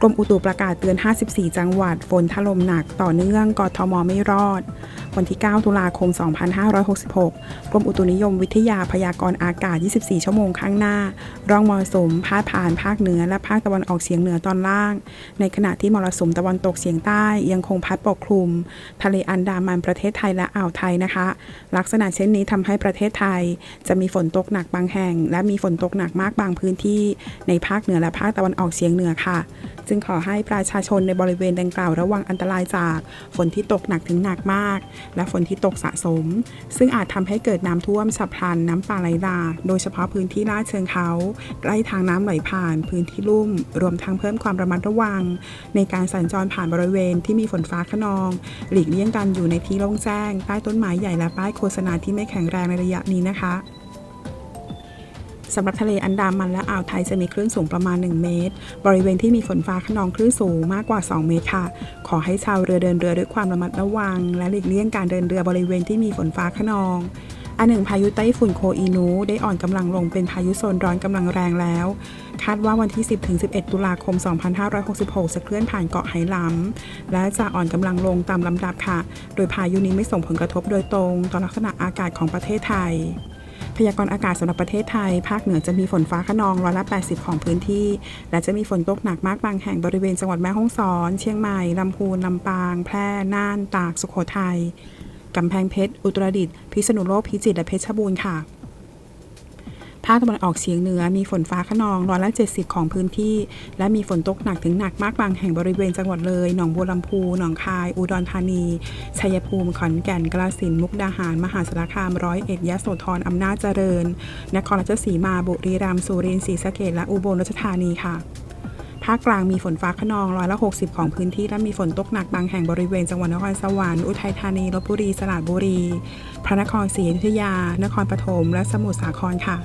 กรมอุตุประกาศเตือน 54 จังหวัด ฝนถล่มหนักต่อเนื่อง กทมไม่รอด วันที่ 9 ตุลาคม 2566 กรมอุตุนิยมวิทยาพยากรณ์อากาศ 24 ชั่วโมงข้างหน้า ร่องมรสุมพาดผ่านภาคเหนือและภาคตะวันออกเฉียงเหนือตอนล่าง ในขณะที่มรสุมตะวันตกเฉียงใต้ยังคงพัดปกคลุม ทะเลอันดามันประเทศไทยและอ่าวไทยนะคะ ลักษณะเช่นนี้ทำให้ประเทศไทย จะมีฝนตกหนักบางแห่ง และมีฝนตกหนักมากบางพื้นที่ ในภาคเหนือและภาคตะวันออกเฉียงเหนือค่ะจึงขอให้ประชาชนในบริเวณดังกล่าวระวังอันตรายจากฝนที่ตกหนักถึงหนักมาก และฝนที่ตกสะสม ซึ่งอาจทำให้เกิดน้ำท่วมฉับพลันน้ำป่าไหลหลากโดยเฉพาะพื้นที่ลาดเชิงเขาใกล้ทางน้ำไหลผ่าน พื้นที่ลุ่ม รวมทั้งเพิ่มความระมัดระวัง ในการสัญจรผ่านบริเวณที่มีฝนฟ้าขนอง หลีกเลี่ยงการอยู่ในที่โล่งแจ้ง ใต้ต้นไม้ใหญ่และป้ายโฆษณาที่ไม่แข็งแรงในระยะนี้นะคะ สำหรับทะเลอันดามันและอ่าวไทยจะมีคลื่นสูงประมาณ 1 เมตร บริเวณที่มีฝนฟ้าขนองคลื่นสูงมากกว่า 2 เมตรค่ะ ขอให้ชาวเรือเดินเรือด้วยความระมัดระวัง และหลีกเลี่ยงการเดินเรือบริเวณที่มีฝนฟ้าขนองอันหนึ่งพายุไต้ฝุ่นโคอีนูได้อ่อนกำลังลงเป็นพายุโซนร้อนกำลังแรงแล้ว คาดว่าวันที่ 10-11 ตุลาคม 2566 จะเคลื่อนผ่านเกาะไหหลำและจะอ่อนกำลังลงตามลำดับค่ะ โดยพายุนี้ไม่ส่งผลกระทบโดยตรง ต่อลักษณะอากาศของประเทศไทย พยากรณ์อากาศสำหรับประเทศไทย ภาคเหนือจะมีฝนฟ้าขนองร้อยละ 80 ของพื้นที่ และจะมีฝนตกหนักมากบางแห่งบริเวณจังหวัดแม่ฮ่องสอน เชียงใหม่ ลำพูน ลำปาง แพร่ น่าน ตาก สุโขทัย กำแพงเพชร อุตรดิตถ์ พิษณุโลก พิจิตร และเพชรบูรณ์ค่ะ ภาคตะวันออกเฉียงเหนือมีฝนฟ้าขนองร้อยละ70 ของพื้นที่ และมีฝนตกหนักถึงหนักมากบางแห่งบริเวณจังหวัดเลย หนองบัวลำพู หนองคาย อุดรธานี ชัยภูมิ ขอนแก่น กาฬสินธุ์มุกดาหาร มหาสารคาม ร้อยเอ็ด ยะโสธร อำนาจเจริญ นครราชสีมา บุรีรัมย์ สุรินทร์ ศรีสะเกษและอุบลราชธานีค่ะภาคกลางมีฝนฟ้าขนองร้อยละ60 ของพื้นที่ และมีฝนตกหนักบางแห่งบริเวณจังหวัดนครสวรรค์อุทัยธานีลบบุรีสระบุรี พระนครศรีอยุธยา นครปฐมและสมุทรสาครค่ะ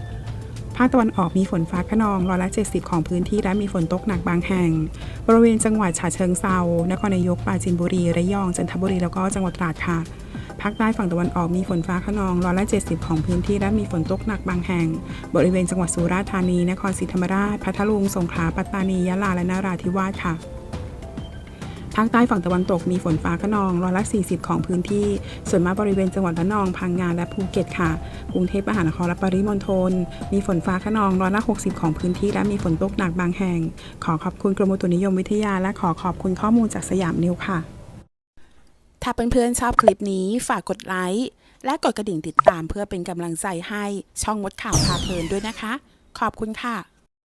ภาคตะวันออกมีฝนฟ้าขนองร้อยละ 70 ของพื้นที่และมีฝนตกหนักบางแห่ง บริเวณจังหวัดฉะเชิงเซา นครนายก ปราจีนบุรี ระยอง จันทบุรี แล้วก็จังหวัดตราดค่ะ ภาคใต้ฝั่งตะวันออกมีฝนฟ้าขนองร้อยละ 70 ของพื้นที่และมีฝนตกหนักบางแห่ง บริเวณจังหวัดสุราษฎร์ธานี นครศรีธรรมราช พัทลุง สงขลา ปัตตานี ยะลา และนราธิวาสค่ะ ภาคใต้ฝั่งตะวันตกมีฝนฟ้าขนองร้อยละ40 ของพื้นที่ ส่วนมากบริเวณจังหวัดระนองพังงาและภูเก็ตค่ะ กรุงเทพมหานครและปริมณฑลมีฝนฟ้าขนองร้อยละ 60 ของพื้นที่ และมีฝนตกหนักบางแห่ง ขอขอบคุณกรมอุตุนิยมวิทยา และขอขอบคุณข้อมูลจากสยามนิวค่ะ ถ้าเพื่อนๆชอบคลิปนี้ฝากกดไลค์และกดกระดิ่งติดตามเพื่อเป็นกำลังใจให้ช่องมดข่าวพาเพลินด้วยนะคะ ขอบคุณค่ะ